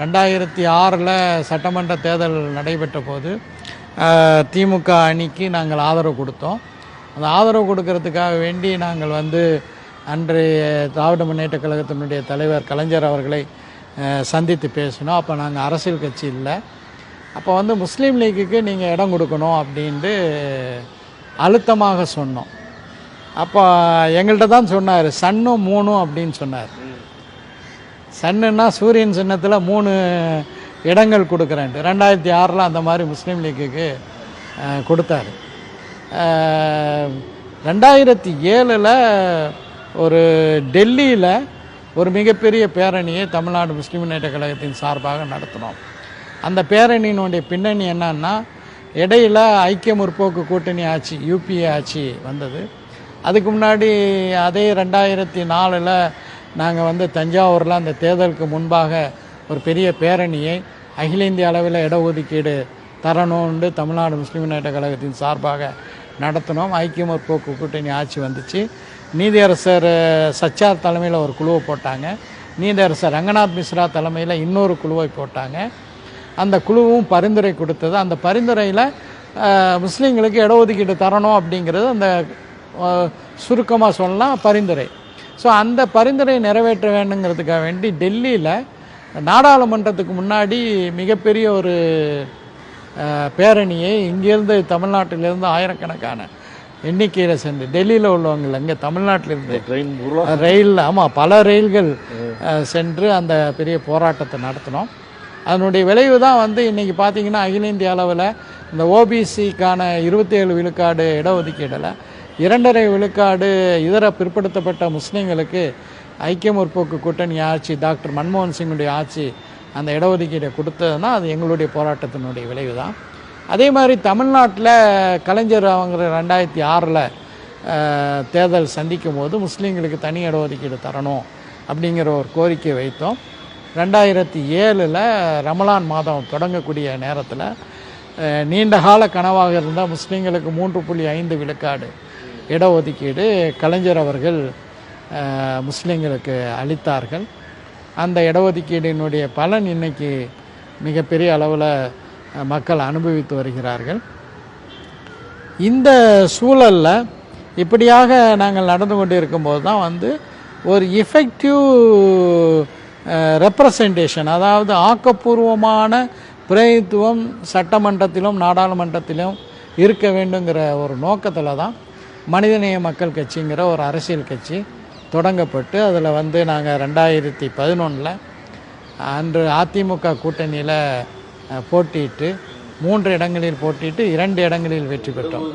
ரெண்டாயிரத்தி ஆறில் சட்டமன்ற தேர்தல் நடைபெற்ற போது திமுக அணிக்கு நாங்கள் ஆதரவு கொடுத்தோம். அந்த ஆதரவு கொடுக்கறதுக்காக வேண்டி நாங்கள் வந்து அன்றைய திராவிட முன்னேற்ற கழகத்தினுடைய தலைவர் கலைஞர் அவர்களை சந்தித்து பேசினோம். அப்போ நாங்கள் அரசியல் கட்சி இல்லை. அப்போ வந்து முஸ்லீம் லீக்குக்கு நீங்கள் இடம் கொடுக்கணும் அப்படின்ட்டு அழுத்தமாக சொன்னோம். அப்போ எங்கள்கிட்ட தான் சொன்னார் சன்னும் மூணும் அப்படின்னு சொன்னார். சன்னுன்னா சூரியன் சின்னத்தில் மூணு இடங்கள் கொடுக்குறேன்ட்டு. ரெண்டாயிரத்தி ஆறில் அந்த மாதிரி முஸ்லீம் லீக்குக்கு கொடுத்தாரு. ரெண்டாயிரத்தி ஏழில் ஒரு டெல்லியில் ஒரு மிகப்பெரிய பேரணியை தமிழ்நாடு முஸ்லீம் முன்னேற்ற கழகத்தின் சார்பாக நடத்தினோம். அந்த பேரணியினுடைய பின்னணி என்னன்னா இடையில ஐக்கிய முற்போக்கு கூட்டணி ஆட்சி யூபிஏ ஆட்சி வந்தது. அதுக்கு முன்னாடி அதே ரெண்டாயிரத்தி நாலில் நாங்கள் வந்து தஞ்சாவூரில் அந்த தேர்தலுக்கு முன்பாக ஒரு பெரிய பேரணியை அகில இந்திய அளவில் இடஒதுக்கீடு தரணும்னு தமிழ்நாடு முஸ்லீம் முன்னேற்ற கழகத்தின் சார்பாக நடத்தினோம். ஐக்கிய முற்போக்கு கூட்டணி ஆட்சி வந்துச்சு. நீதியரசர் சச்சார் தலைமையில் ஒரு குழுவை போட்டாங்க. நீதியரசர் ரங்கநாத் மிஸ்ரா தலைமையில் இன்னொரு குழுவை போட்டாங்க. அந்த குழுவும் பரிந்துரை கொடுத்தது. அந்த பரிந்துரையில் முஸ்லீம்களுக்கு இடஒதுக்கீடு தரணும் அப்படிங்கிறது அந்த சுருக்கமாக சொல்லலாம். பரிந்துரை. ஸோ அந்த பரிந்துரை நிறைவேற்ற வேண்டுங்கிறதுக்காக வேண்டி டெல்லியில் நாடாளுமன்றத்துக்கு முன்னாடி மிகப்பெரிய ஒரு பேரணியை இங்கேருந்து தமிழ்நாட்டிலிருந்து ஆயிரக்கணக்கான எண்ணிக்கையில் சென்று டெல்லியில் உள்ளவங்க இங்கே தமிழ்நாட்டிலிருந்து ரயில் ஆமாம் பல ரயில்கள் சென்று அந்த பெரிய போராட்டத்தை நடத்தினோம். அதனுடைய விளைவு தான் வந்து இன்றைக்கி பார்த்தீங்கன்னா அகில இந்திய அளவில் இந்த ஓபிசிக்கான இருபத்தி ஏழு விழுக்காடு இடஒதுக்கீடில் இரண்டரை விழுக்காடு இதர பிற்படுத்தப்பட்ட முஸ்லீம்களுக்கு ஐக்கிய முற்போக்கு கூட்டணி ஆட்சி டாக்டர் மன்மோகன் சிங்குடைய ஆட்சி அந்த இடஒதுக்கீடை கொடுத்ததுன்னா அது எங்களுடைய போராட்டத்தினுடைய விளைவு தான் அதே மாதிரி தமிழ்நாட்டில் கலைஞர் அவங்க ரெண்டாயிரத்தி ஆறில் தேர்தல் சந்திக்கும் போது முஸ்லீம்களுக்கு தனி இடஒதுக்கீடு தரணும் அப்படிங்கிற ஒரு கோரிக்கை வைத்தோம். ரெண்டாயிரத்தி ஏழில் ரமலான் மாதம் தொடங்கக்கூடிய நேரத்தில் நீண்ட கால கனவாக இருந்தால் முஸ்லீம்களுக்கு மூன்று புள்ளி ஐந்து விழுக்காடு இடஒதுக்கீடு கலைஞர் அவர்கள் முஸ்லீம்களுக்கு அளித்தார்கள். அந்த இடஒதுக்கீடினுடைய பலன் இன்னைக்கு மிகப்பெரிய அளவில் மக்கள் அனுபவித்து வருகிறார்கள். இந்த சூழலில் இப்படியாக நாங்கள் நடந்து கொண்டு இருக்கும்போது தான் வந்து ஒரு இஃபெக்டிவ் ரெப்ரசன்டேஷன் அதாவது ஆக்கப்பூர்வமான பிரதித்துவம் சட்டமன்றத்திலும் நாடாளுமன்றத்திலும் இருக்க வேண்டுங்கிற ஒரு நோக்கத்தில் தான் மனிதநேய மக்கள் கட்சிங்கிற ஒரு அரசியல் கட்சி தொடங்கப்பட்டு அதில் வந்து நாங்கள் ரெண்டாயிரத்தி பதினொன்றில் அன்று அதிமுக கூட்டணியில் போட்டியிட்டு மூன்று இடங்களில் போட்டியிட்டு இரண்டு இடங்களில் வெற்றி பெற்றோம்.